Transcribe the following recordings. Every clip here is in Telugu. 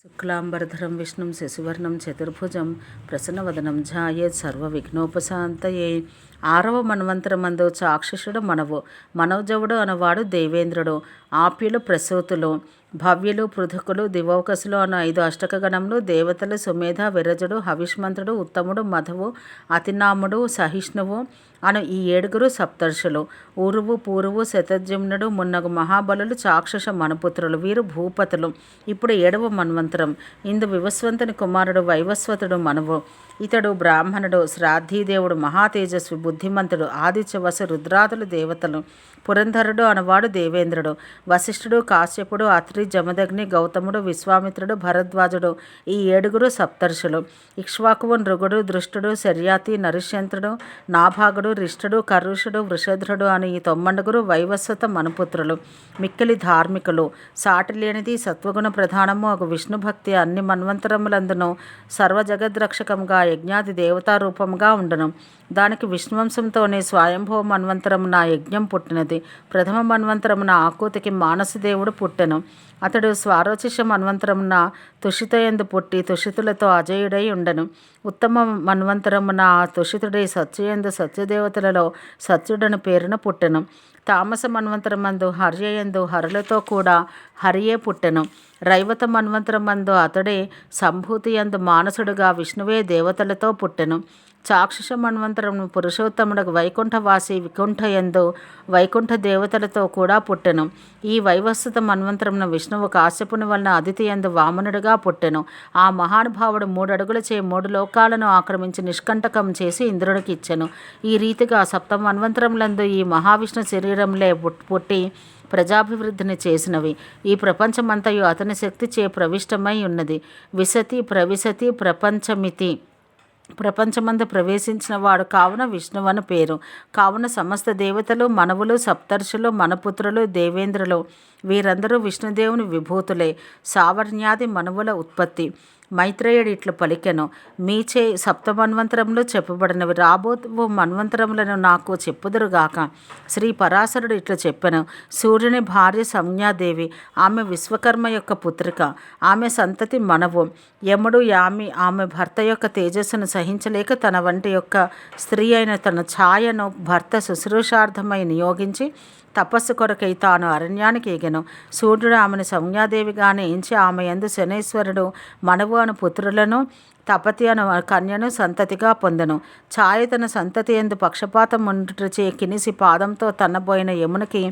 So శుక్లాంబరధరం విష్ణుం శశివర్ణం చతుర్భుజం ప్రసన్నవదనం ఝాయేత్ సర్వవిఘ్నోపశాంతయే ఆరవ మన్వంతరమందు చాక్షుషుడు మనవు మనోజవుడు అనవాడు దేవేంద్రుడు ఆప్యులు ప్రసూతులు భవ్యులు పృథకులు దివోకసులు అను ఐదు అష్టకగణములు దేవతలు సుమేధ విరజుడు హవిష్మంతుడు ఉత్తముడు మధువు అతినాముడు సహిష్ణువు అను ఈ ఏడుగురు సప్తర్షులు ఊరువు పూరువు శతజుమ్నుడు మున్నగు మహాబలులు చాక్షుష మనుపుత్రులు వీరు భూపతులు. ఇప్పుడు ఏడవ మన్వంతరం. ఇందు వివస్వంతుని కుమారుడు వైవస్వతుడు మనువు. ఇతడు బ్రాహ్మణుడు శ్రాద్ధీదేవుడు మహాతేజస్వి బుద్ధిమంతుడు ఆదిత్యవసు రుద్రాదులు దేవతలు. పురంధరుడు అనవాడు దేవేంద్రుడు. వశిష్ఠుడు కాశ్యపుడు అత్రి జమదగ్ని గౌతముడు విశ్వామిత్రుడు భరద్వాజుడు. ఈ ఏడుగురు సప్తర్షులు. ఇక్ష్వాకువు నృగుడు దృష్టుడు శర్యాతి నరిష్యంత్రుడు నాభాగుడు రిష్టుడు కరుషుడు వృషధ్రుడు అని ఈ తొమ్మండుగురు వైవస్వత మనుపుత్రులు. మిక్కిలి ధార్మికులు. సాటి లేనిది సత్వగుణ ప్రధానము ఒక విష్ణు భక్తి అన్ని మన్వంతరములందును సర్వజగద్రక్షకంగా యజ్ఞాది దేవతారూపముగా ఉండను. దానికి విష్ణువంశంతోనే స్వయంభవ మన్వంతరమున యజ్ఞం పుట్టినది. ప్రథమ మన్వంతరమున ఆకూతికి మానసదేవుడు పుట్టెను. అతడు స్వారోచిష మన్వంతరమున తుషితయందు పుట్టి తుషితులతో అజయుడై ఉండను. ఉత్తమ మన్వంతరమున ఆ తుషితుడై సత్యయందు సత్యదేవతలలో సత్యుడని పేరున పుట్టెను. తామస మన్వంతరమందు హర్యయందు హరులతో కూడా హరియే పుట్టెను. రైవత మన్వంతరమందు అతడే సంభూతి యందు మానసుడుగా విష్ణువే దేవతలతో పుట్టెను. చాక్షుష మన్వంతరము పురుషోత్తముడకు వైకుంఠవాసి వికుంఠ ఎందు వైకుంఠ దేవతలతో కూడా పుట్టెను. ఈ వైవస్వత మన్వంతరమున విష్ణువు కాశ్యపుని వలన అదితి ఎందు వామనుడిగా పుట్టెను. ఆ మహానుభావుడు మూడడుగుల చే మూడు లోకాలను ఆక్రమించి నిష్కంటకం చేసి ఇంద్రునికి ఇచ్చెను ఈ రీతిగా సప్త మన్వంతరములందు ఈ మహావిష్ణు శరీరంలే పుట్టి ప్రజాభివృద్ధిని చేసినవి. ఈ ప్రపంచమంతయు అతని శక్తి చే ప్రవిష్టమై ఉన్నది. విశతి ప్రవిశతి ప్రపంచమితి. ప్రపంచమందు ప్రవేశించిన వాడు కావున విష్ణువను పేరు. కావున సమస్త దేవతలు మనవులు సప్తర్షులు మనపుత్రులు దేవేంద్రులు వీరందరూ విష్ణుదేవుని విభూతులే. సావర్ణ్యాది మనవుల ఉత్పత్తి. మైత్రేయుడు ఇట్లు పలికెను. మీచే సప్తమన్వంతరంలో చెప్పబడినవి. రాబోతు మన్వంతరములను నాకు చెప్పుదురుగాక. శ్రీ పరాశరుడు ఇట్లు చెప్పెను. సూర్యుని భార్య సంజ్ఞాదేవి ఆమె విశ్వకర్మ యొక్క పుత్రిక ఆమె సంతతి మనవు. యముడు యామి ఆమె భర్త యొక్క తేజస్సును సహించలేక తన వంటి యొక్క స్త్రీ అయిన తన ఛాయను భర్త శుశ్రూషార్థమై నియోగించి తపస్సు కొరకై తాను అరణ్యానికి ఎగెను. సూర్యుడు ఆమెను సంజ్ఞాదేవిగానే ఎంచి ఆమె ఎందు శనేశ్వరుడు మనవు అను పుత్రులను తపతి అను కన్యను సంతతిగా పొందెను. ఛాయ తన సంతతి ఎందు పక్షపాతం ఉండుటచే కినిసి పాదంతో తన్నబోయిన యమునికి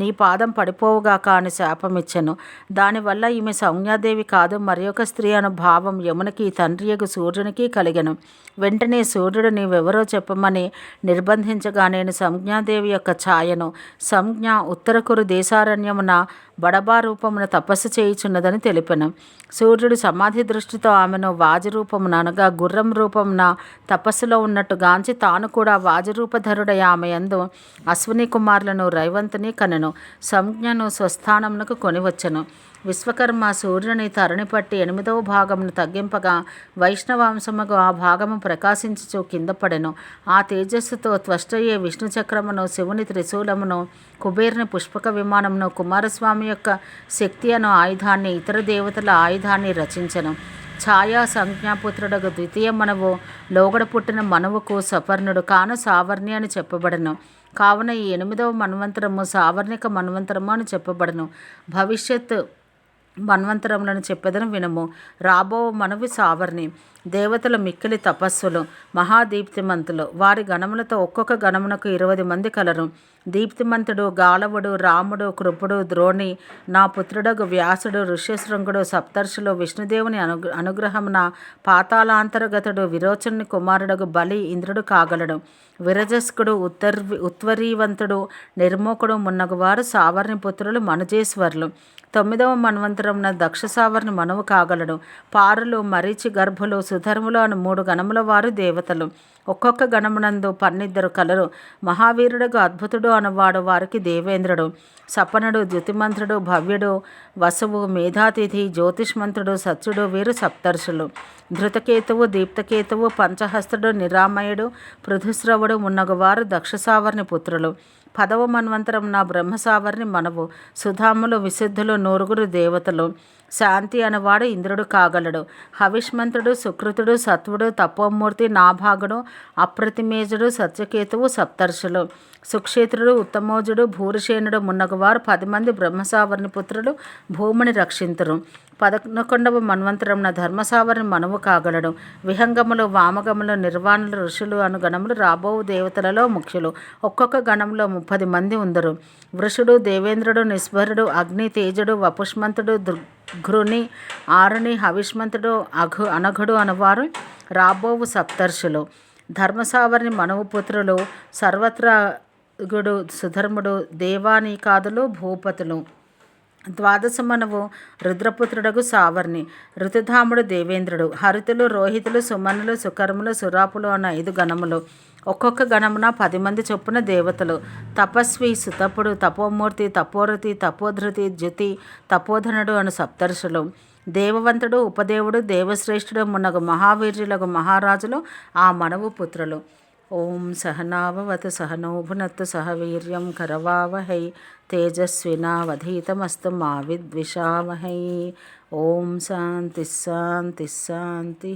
నీ పాదం పడిపోవుగాక అని శాపమిచ్చెను. దానివల్ల ఈమె సంజ్ఞాదేవి కాదు మరి ఒక స్త్రీ అను భావం యమునికి తండ్రియగు సూర్యునికి కలిగెను. వెంటనే సూర్యుడు నీవెవరో చెప్పమని నిర్బంధించగా నేను సంజ్ఞాదేవి యొక్క ఛాయను సంజ్ఞ ఉత్తరకురు దేశారణ్యమున బడబా రూపమున తపస్సు చేయుచున్నదని తెలిపెను. సూర్యుడు సమాధి దృష్టితో ఆమెను వాజరూపమున అనగా గుర్రం రూపమున తపస్సులో ఉన్నట్టు గాంచి తాను కూడా వాజరూపధరుడై ఆమె యందు అశ్విని కుమారులను రైవంతుని కనెను. సంజ్ఞను స్వస్థానమునకు కొనివచ్చెను విశ్వకర్మ సూర్యుని తరుణి పట్టి ఎనిమిదవ భాగమును తగ్గింపగా వైష్ణవాంశముకు ఆ భాగము ప్రకాశించుచు కింద పడెను. ఆ తేజస్సుతో త్వష్టయ్యే విష్ణు చక్రమును శివుని త్రిశూలమును కుబేరుని పుష్పక విమానమును కుమారస్వామి యొక్క శక్తి అను ఆయుధాన్ని ఇతర దేవతల ఆయుధాన్ని రచించను. ఛాయా సంజ్ఞాపుత్రుడకు ద్వితీయ మనవు లోగడ పుట్టిన మనవుకు సపర్ణుడు కాను సావర్ణి అని చెప్పబడను. కావున ఈ ఎనిమిదవ మన్వంతరము సావర్ణిక మన్వంతరము అని చెప్పబడను. భవిష్యత్ మన్వంతరములను చెప్పేదను వినము. రాబో మనవి సావర్ణి దేవతల మిక్కిలి తపస్సులు మహాదీప్తిమంతులు. వారి గణములతో ఒక్కొక్క గణమునకు ఇరవై మంది కలరు. దీప్తిమంతుడు గాలవుడు రాముడు కృపుడు ద్రోణి నా పుత్రుడగు వ్యాసుడు ఋష్యశృంగుడు సప్తర్షులు విష్ణుదేవుని అను అనుగ్రహమున పాతాళాంతర్గతుడు విరోచనుని కుమారుడగు బలి ఇంద్రుడు కాగలడు. విరజస్కుడు ఉత్తర్ ఉత్వరీవంతుడు నిర్మోకుడు మున్నగువారు సావర్ణి పుత్రులు మనుజేశ్వర్లు. తొమ్మిదవ మన్వంతరం దక్ష దక్షసావర్ని మనవు కాగలడు. పారులు మరీచి గర్భులు సుధర్ములు అని మూడు గణముల వారు దేవతలు. ఒక్కొక్క గణమునందు పన్నిద్దరు కలరు. మహావీరుడుగా అద్భుతుడు అనవాడు వారికి దేవేంద్రుడు. సపనుడు ద్యుతిమంత్రుడు భవ్యుడు వసువు మేధాతిథి జ్యోతిష్మంతుడు సత్యుడు వీరు సప్తర్షులు. ధృతకేతువు దీప్తకేతువు పంచహస్తుడు నిరామయుడు పృథుశ్రవుడు మున్నగువారు దక్షసావర్ణి పుత్రులు. పదవ మన్వంతరం నా బ్రహ్మసావర్ని మనవు. సుధాములు విశుద్ధులు నూరుగురు దేవతలు. శాంతి అనవాడు ఇంద్రుడు కాగలడు. హవిష్మంతుడు సుకృతుడు సత్వుడు తపోమూర్తి నాభాగుడు అప్రతిమేజుడు సత్యకేతువు సప్తర్షులు. సుక్షేత్రుడు ఉత్తమోజుడు భూరిసేనుడు మున్నగవారు పది మంది బ్రహ్మసావర్ణి పుత్రులు భూమిని రక్షింతురు. పదకొండవ మన్వంతరమున ధర్మసావరిని మనవు కాగలడు. విహంగములు వామగములు నిర్వాణులు ఋషులు అను గణములు రాబోవు దేవతలలో ముఖ్యులు. ఒక్కొక్క గణంలో ముప్పది మంది ఉందరు. వృషుడు దేవేంద్రుడు నిస్వరుడు అగ్ని తేజుడు వపుష్మంతుడు దుర్ఘృని ఆరుని హవిష్మంతుడు అఘు అనఘుడు అనువారు రాబోవు సప్తర్షులు. ధర్మసావరిని మనవు పుత్రులు సర్వత్రగుడు సుధర్ముడు దేవానీకాదులు భూపతులు. ద్వాదశమనవు రుద్రపుత్రుడగు సావర్ణి ఋతుధాముడు దేవేంద్రుడు హరితులు రోహితులు సుమనులు సుకర్ములు సురాపులు అన్న ఐదు గణములు. ఒక్కొక్క గణమున పది మంది చొప్పున దేవతలు. తపస్వి సుతపుడు తపోమూర్తి తపోరతి తపోధృతి జ్యుతి తపోధనుడు అను సప్తర్షులు. దేవవంతుడు ఉపదేవుడు దేవశ్రేష్ఠుడు మునగు మహావీర్యులకు మహారాజులు ఆ మనవు పుత్రులు. ఓం సహనావవతు సహనోభునత్తు సహ వీర్యం కరవావహై తేజస్వినావధీతమస్తు మా విద్విషావహై ఓం శాంతి శాంతి శాంతి.